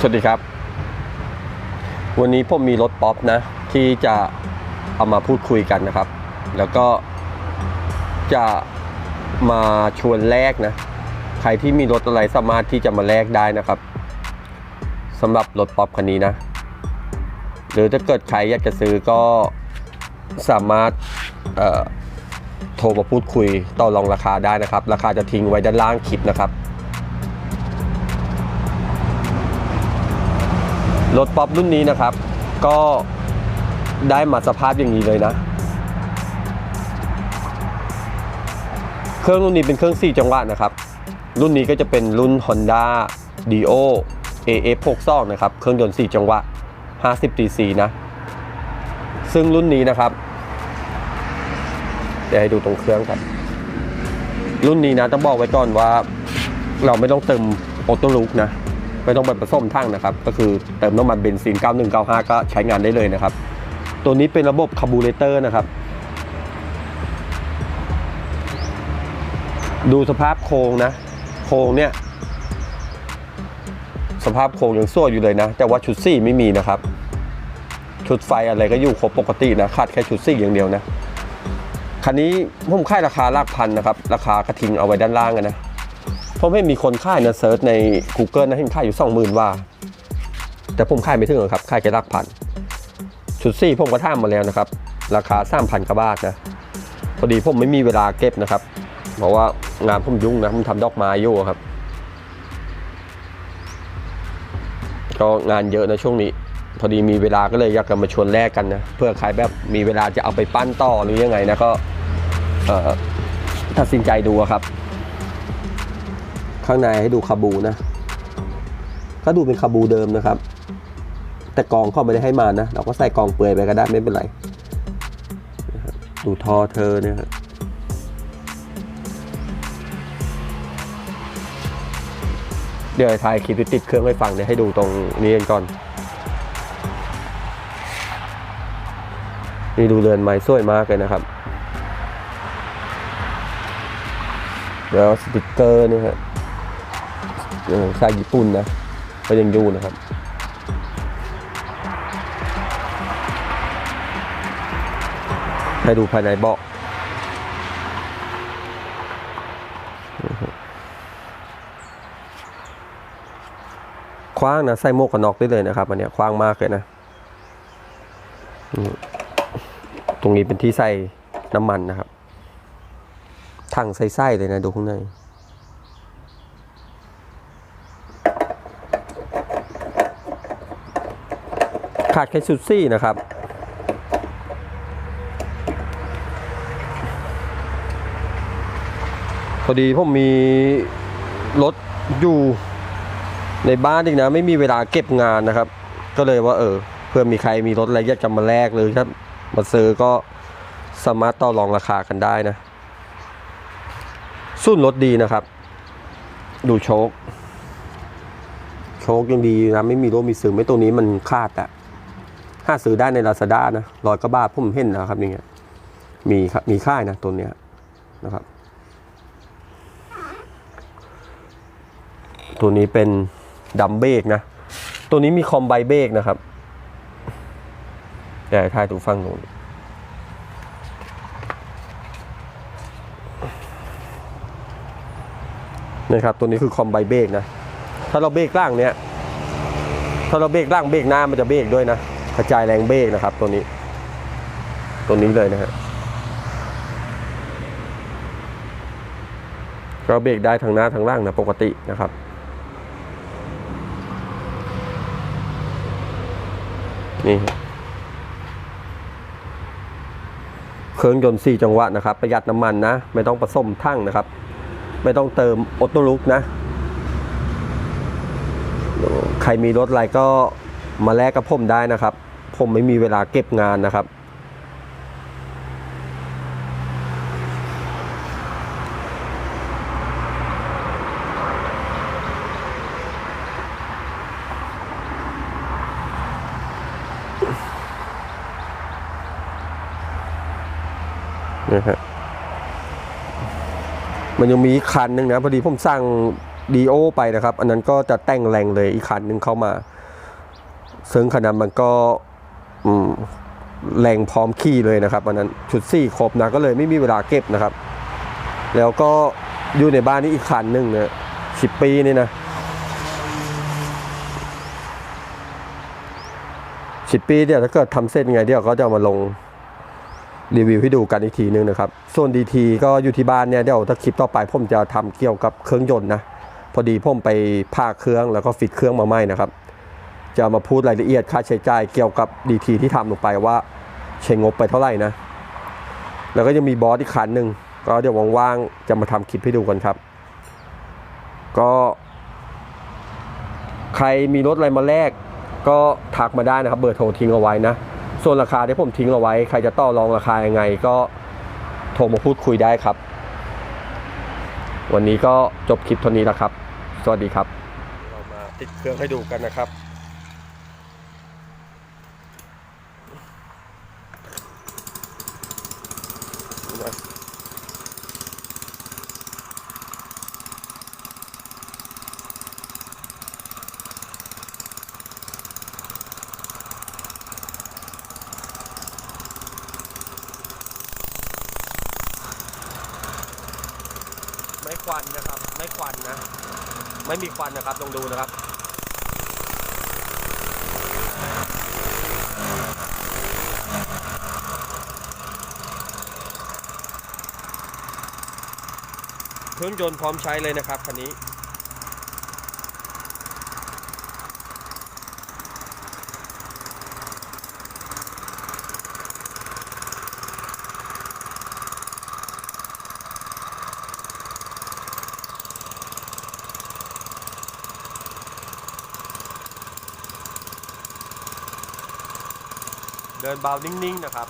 สวัสดีครับ วันนี้ผมมีรถป๊อปนะ ที่จะเอามาพูดคุยกันนะครับ แล้วก็จะมาชวนแลกนะ ใครที่มีรถอะไรสามารถที่จะมาแลกได้นะครับสำหรับรถป๊อปคันนี้นะ หรือถ้าเกิดใครอยากจะซื้อก็สามารถโทรมาพูดคุยต่อรองราคาได้นะครับ ราคาจะทิ้งไว้ด้านล่างคลิปนะครับ รถป๊อปรุ่นนี้นะครับ ก็ได้มาสภาพอย่างนี้เลยนะ เครื่องรุ่นนี้เป็นเครื่อง 4 จังหวะนะครับ รุ่นนี้ก็จะเป็นรุ่น Honda Dio AF62 นะครับ เครื่องยนต์ 4 จังหวะ 50 cc นะ ซึ่งรุ่นนี้นะครับ เดี๋ยวให้ดูตรงเครื่องครับรุ่นนี้นะต้องบอกไว้ก่อนว่า เราไม่ต้องเติมออโต้ลูกนะ ไม่ต้องไปผสมทั้งนะครับ ก็คือเติมน้ำมันเบนซิน 9195 ก็ใช้งานได้เลยนะครับ ตัวนี้เป็นระบบคาร์บูเรเตอร์นะครับ ดูสภาพโครงนะ โครงเนี่ย สภาพโครงยังสวอยู่เลยนะ แต่ว่าชุดซี่ไม่มีนะครับ ชุดไฟอะไรก็อยู่ครบปกตินะขาดแค่ชุดซี่อย่างเดียวนะคันนี้ผมค่ายราคาลักพันนะครับ ราคากระทิงเอาไว้ด้านล่างอะ นะผมไม่มีคนค่ายนะเซิร์ชใน Google นะเห็นค่ายอยู่20,000ว่า แต่ผมค่ายไม่ถึงหรอกครับ ค่ายแค่หลักพัน ชุดซี่ผมก็ท่ามมาแล้วนะครับ ราคา3,000กว่าบาทนะ พอดีผมไม่มีเวลาเก็บนะครับ เพราะว่างานผมยุ่งนะผมทำดอกไม้อยู่ครับ ก็งานเยอะนะช่วงนี้ พอดีมีเวลาก็เลยอยากจะมาชวนแลกกันนะ เพื่อใครแบบมีเวลาจะเอาไปปั้นต่อหรือยังไงนะก็ตัดสินใจดูครับ ข้างในให้ดูคาบูนะ ก็ดูเป็นคาบูเดิมนะครับ แต่กองเขาไม่ได้ให้มานะ เราก็ใส่กองเปลือยไปก็ได้ไม่เป็นไร ดูทอเธอเนี่ยครับเดี๋ยวถ่ายคลิปที่ติดเครื่องให้ฟังเดี๋ยให้ดูตรงนี้กันก่อน นี่ดูเรือนไม้สวยมากเลยนะครับ แล้วสติกเกอร์นี่ฮะเออชาญี่ปุ่นนะ ก็ยังอยู่นะครับให้ดูภายในเบาะคว้างนะใส่หมกกันนอกได้เลยนะครับอันนี้คว้างมากเลยนะ ตรงนี้เป็นที่ใส่น้ำมันนะครับถังใส่ไส้เลยนะดูข้างใน ขาดแค่ชุดซี่นะครับ พอดีผมมีรถอยู่ในบ้านอีกนะ ไม่มีเวลาเก็บงานนะครับ ก็เลยว่าเออ เพื่อมีใครมีรถอะไรอยากจะมาแลกหรือถ้ามาซื้อก็สามารถต่อรองราคากันได้นะสุ่นรถดีนะครับ ดูโชคโชคยังดีนะ ไม่มีโรคมีซึมไม่ตรงนี้มันคาดอะ ถ้าซื้อได้ในลาซาด้านะร้อยกว่าบาทผมเห็นนะครับอย่างเงี้ยมีครับมีค่ายนะตัวเนี้ยนะครับ ตัวนี้เป็นดัมเบกนะ ตัวนี้มีคอมไบเบกนะครับเดี๋ยวให้ทายตูฟังตรงนี้นะครับตัวนี้คือคอมไบเบรกนะ ถ้าเราเบรกล่างเนี้ยถ้าเราเบรกล่างเบรกหน้ามันจะเบรกด้วยนะ กระจายแรงเบรกนะครับ ตัวนี้ ตัวนี้เลยนะฮะเราเบรกได้ทางหน้าทางล่างนะปกตินะครับนี่เครื่องยนต์4จังหวะนะครับ ประหยัดน้ำมันนะ ไม่ต้องผสมทั้งนะครับ ไม่ต้องเติมออโต้ลุกนะ ใครมีรถอะไรก็มาแลกกับผมได้นะครับ ผมไม่มีเวลาเก็บงานนะครับ นะฮะมันยังมีอีกคันหนึ่งนะพอดีผมสั่งดีโอไปนะครับ อันนั้นก็จะแต่งแรงเลยอีกคันหนึ่งเข้ามา ซึ่งคันนั้นมันก็ อืมแรงพร้อมขี่เลยนะครับอันนั้นชุดสี่ครบนะก็เลยไม่มีเวลาเก็บนะครับ แล้วก็อยู่ในบ้านนี่อีกคันหนึ่งนี่ยสิบปีนี่นะสิบปีเดี๋ยวถ้าเกิดทำเส้นไงเดี๋ยวก็จะมาลงรีวิวให้ดูกันอีกทีนึงนะครับส่วนดีทีก็อยู่ที่บ้านเนี่ยเดี๋ยวถ้าคลิปต่อไปผมจะทำเกี่ยวกับเครื่องยนต์นะพอดีผมไปภาเครื่องแล้วก็ฟิตเครื่องมาใหม่นะครับ จะมาพูดรายละเอียดค่าใช้จ่ายเกี่ยวกับดีทีที่ทำลงไปว่าใช้งบไปเท่าไหร่นะ แล้วก็ยังมีบอสอีกคันหนึ่งก็เดี๋ยวว่างๆจะมาทำคลิปให้ดูกันครับ ก็ ใครมีรถอะไรมาแลกก็ทักมาได้นะครับ เบอร์โทรทิ้งเอาไว้นะ ส่วนราคาที่ผมทิ้งเอาไว้ ใครจะต่อรองราคายังไง ก็โทรมาพูดคุยได้ครับ วันนี้ก็จบคลิปเท่านี้แล้วครับ สวัสดีครับ เรามาติดเครื่องให้ดูกันนะครับ ไม่ควันนะครับ ไม่ควันนะ ไม่มีควันนะครับลองดูนะครับ เครื่องยนต์พร้อมใช้เลยนะครับคันนี้ เดินเบานิ่งๆนะครับ